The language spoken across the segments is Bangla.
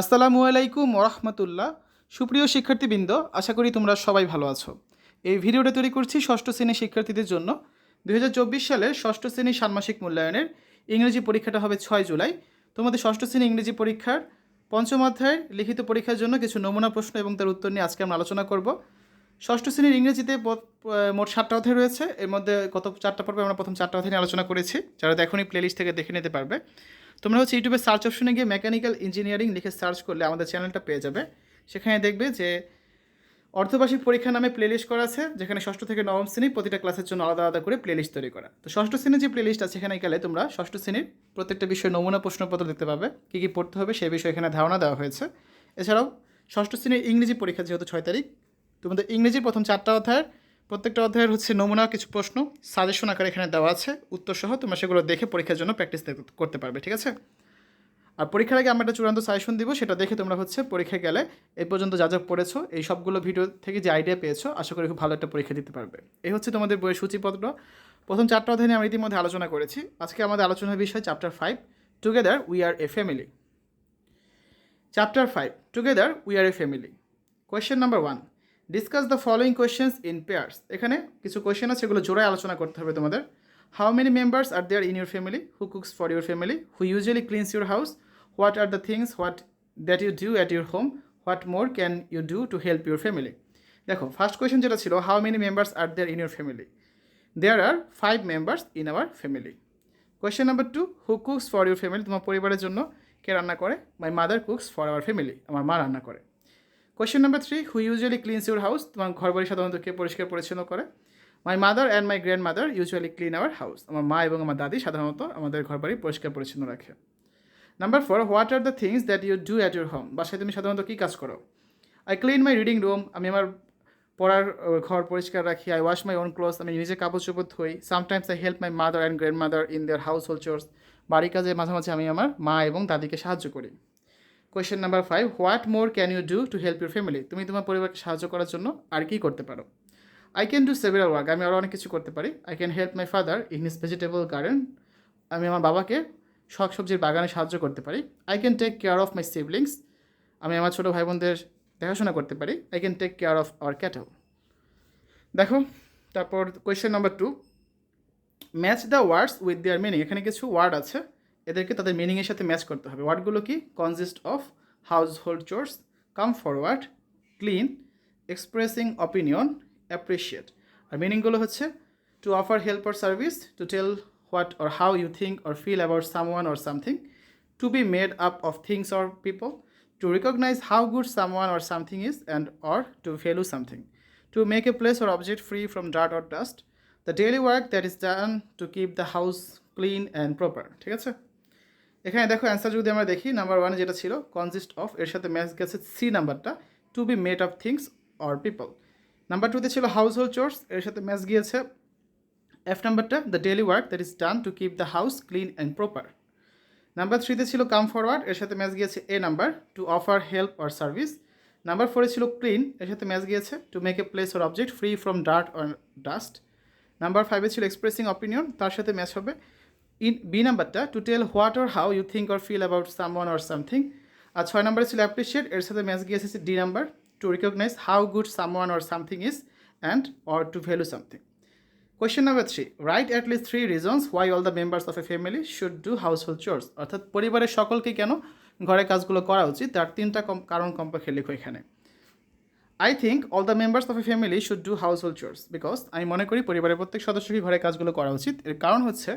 আসসালামু আলাইকুম ওরহমতুল্লাহ। সুপ্রিয় শিক্ষার্থীবৃন্দ, আশা করি তোমরা সবাই ভালো আছো। এই ভিডিওটা তৈরি করছি ষষ্ঠ শ্রেণির শিক্ষার্থীদের জন্য। দু হাজার চব্বিশ সালের ষষ্ঠ শ্রেণির ষান্মাসিক মূল্যায়নের ইংরেজি পরীক্ষাটা হবে ছয় জুলাই। তোমাদের ষষ্ঠ শ্রেণি ইংরেজি পরীক্ষার পঞ্চম অধ্যায়ের লিখিত পরীক্ষার জন্য কিছু নমুনা প্রশ্ন এবং তার উত্তর নিয়ে আজকে আমরা আলোচনা করব। ষষ্ঠ শ্রেণির ইংরেজিতে মোট সাতটা অধ্যায় রয়েছে। এর মধ্যে গত চারটা পর্বে আমরা প্রথম চারটা অধ্যায় নিয়ে আলোচনা করেছি। যারা এখনই প্লেলিস্ট থেকে দেখে নিতে পারবে। তোমরা হচ্ছে ইউটিউবে সার্চ অপশনে গিয়ে মেকানিক্যাল ইঞ্জিনিয়ারিং লিখে সার্চ করলে আমাদের চ্যানেলটা পেয়ে যাবে। সেখানে দেখবে যে অর্ধবার্ষিক পরীক্ষা নামে প্লেলিস্ট করা আছে, যেখানে ষষ্ঠ থেকে নবম শ্রেণি প্রতিটা ক্লাসের জন্য আলাদা আলাদা করে প্লেলিস্ট তৈরি করা। তো ষষ্ঠ শ্রেণির যে প্লেলিস্ট আছে সেখানে গেলে তোমরা ষষ্ঠ শ্রেণির প্রত্যেকটা বিষয়ে নমুনা প্রশ্নপত্র দেখতে পাবে, কী কী পড়তে হবে সেই বিষয়ে এখানে ধারণা দেওয়া হয়েছে। এছাড়াও ষষ্ঠ শ্রেণির ইংরেজি পরীক্ষা যেহেতু ছয় তারিখ তোমাদের ইংরেজির প্রথম চারটা অধ্যায়ের প্রত্যেকটা অধ্যায়ের হচ্ছে নমুনা, কিছু প্রশ্ন সাজেশন আকারে এখানে দেওয়া আছে উত্তর সহ তোমরা সেগুলো দেখে পরীক্ষার জন্য প্র্যাকটিস করতে পারবে, ঠিক আছে? আর পরীক্ষার আগে আমরা একটা চূড়ান্ত সাজেশন দিব, সেটা দেখে তোমরা হচ্ছে পরীক্ষায় গেলে এই পর্যন্ত যা যা পড়েছো, এই সবগুলো ভিডিও থেকে যে আইডিয়া পেয়েছ, আশা করি খুব ভালো একটা পরীক্ষা দিতে পারবে। এই হচ্ছে তোমাদের বইয়ের সূচিপত্র। প্রথম চারটা অধ্যায় নিয়ে আমরা ইতিমধ্যে আলোচনা করেছি। আজকে আমাদের আলোচনার বিষয় chapter five together we are a family chapter five together we are a family question number one discuss the following questions in pairs এখানে কিছু কোয়েশ্চেন আছে সেগুলো জোড়ায় আলোচনা করতে হবে তোমাদের। How many members are there in your family who cooks for your family who usually cleans your house what are the things what that you do at your home what more can you do to help your family দেখো ফার্স্ট কোয়েশ্চেন যেটা ছিল how many members are there in your family there are five members in our family question number two who cooks for your family তোমার পরিবারের জন্য কে রান্না করে? My mother cooks for our family আমার মা রান্না করে। Question number three who usually cleans your house তোমার ঘর বাড়ি সাধারণত কে পরিষ্কার পরিচ্ছন্ন করে? My mother and my grandmother usually clean our house আমার মা এবং আমার দাদি সাধারণত আমাদের ঘর বাড়ি পরিষ্কার পরিচ্ছন্ন রাখে। Number four what are the things that you do at your home বাসায় তুমি সাধারণত কী কাজ করো? I clean my reading room আমি আমার পড়ার ঘর পরিষ্কার রাখি। I wash my own cloth আমি নিজে কাপড় চোপড় ধুই। Sometimes I help my mother and grandmother in their household chores বাড়ির কাজে মাঝে মাঝে আমি আমার মা এবং দাদিকে সাহায্য করি। Question number five what more can you do to help your family তুমি তোমার পরিবারকে সাহায্য করার জন্য আর কি করতে পারো? I can do several work আমি আরও অনেক কিছু করতে পারি। I can help my father in his vegetable garden আমি আমার বাবাকে শাক সবজির বাগানে সাহায্য করতে পারি। I can take care of my siblings আমি আমার ছোটো ভাই বোনদের দেখাশোনা করতে পারি। I can take care of our cattle দেখো, তারপর question number two match the words with their meaning এখানে কিছু ওয়ার্ড আছে। এদেরকে তাদের মিনিংয়ের সাথে ম্যাচ করতে হবে। ওয়ার্ডগুলো কি? Consist of household chores come forward clean expressing opinion appreciate আর মিনিংগুলো হচ্ছে to offer help or service to tell what or how you think or feel about someone or something to be made up of things or people to recognise how good someone or something is and or to value something to make a place or object free from dirt or dust, the daily work that is done to keep the house clean and proper ঠিক আছে? এখানে দেখো অ্যান্সার যদি আমরা দেখি নাম্বার ওয়ানে যেটা ছিল কনজিস্ট অফ এর সাথে ম্যাচ গেছে সি নাম্বারটা to be made of things or people number টুতে ছিল হাউস হোল্ড চোর্স এর সাথে ম্যাচ গিয়েছে এফ নাম্বারটা the daily work that is done to keep the house clean and proper number থ্রিতে ছিল কাম ফরওয়ার্ড এর সাথে ম্যাচ গিয়েছে A number to offer help or service number ফোরে ছিল ক্লিন এর সাথে ম্যাচ গিয়েছে to make a place or object free from dirt or dust number ফাইভে ছিল এক্সপ্রেসিং অপিনিয়ন তার সাথে ম্যাচ হবে ইন বি নাম্বারটা to tell what or how you think or feel about someone or something আর ছয় নাম্বারে ছিল অ্যাপ্রিসিয়েট এর সাথে ম্যাচ গিয়েছে D number to recognise how good someone or something is and or to value something question number three write at least three reasons why all the members of a family should do household chores অর্থাৎ পরিবারের সকলকে কেন ঘরের কাজগুলো করা উচিত? তার তিনটা কম কারণ কমপক্ষে লিখো এখানে। I think all the members of a family should do household chores because আমি মনে করি পরিবারের প্রত্যেক সদস্যকে ঘরের কাজগুলো করা উচিত। এর কারণ হচ্ছে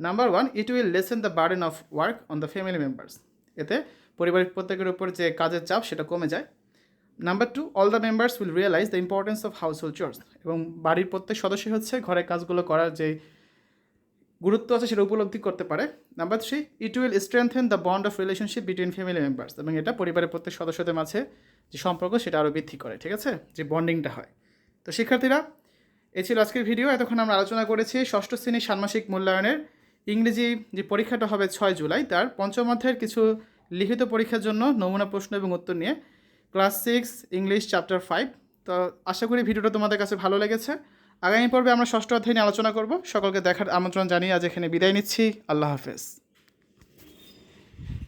number one it will lessen the burden of work on the family members এতে পরিবারের প্রত্যেকের উপর যে কাজের চাপ, সেটা কমে যায়। Number two all the members will realise the importance of household chores এবং বাড়ির প্রত্যেক সদস্য হচ্ছে ঘরের কাজগুলো করার যে গুরুত্ব আছে, সেটা উপলব্ধি করতে পারে। Number three it will strengthen the bond of relationship between family members এবং এটা পরিবারের প্রত্যেক সদস্যদের মাঝে যে সম্পর্ক, সেটা আরও বৃদ্ধি করে, ঠিক আছে? যে বন্ডিংটা হয়। তো শিক্ষার্থীরা এ ছিল আজকের ভিডিও। এতক্ষণ আমরা আলোচনা করেছি ষষ্ঠ শ্রেণির ষান্মাসিক মূল্যায়নের ইংরেজি যে পরীক্ষাটা হবে ছয় জুলাই, তার পঞ্চম অধ্যায়ের কিছু লিখিত পরীক্ষার জন্য নমুনা প্রশ্ন এবং উত্তর নিয়ে class six, English chapter five. তো আশা করি ভিডিওটা তোমাদের কাছে ভালো লেগেছে। আগামী পর্বে আমরা ষষ্ঠ অধ্যায় নিয়ে আলোচনা করব। সকলকে দেখার আমন্ত্রণ জানিয়ে আজ এখানে বিদায় নিচ্ছি। আল্লাহ হাফেজ।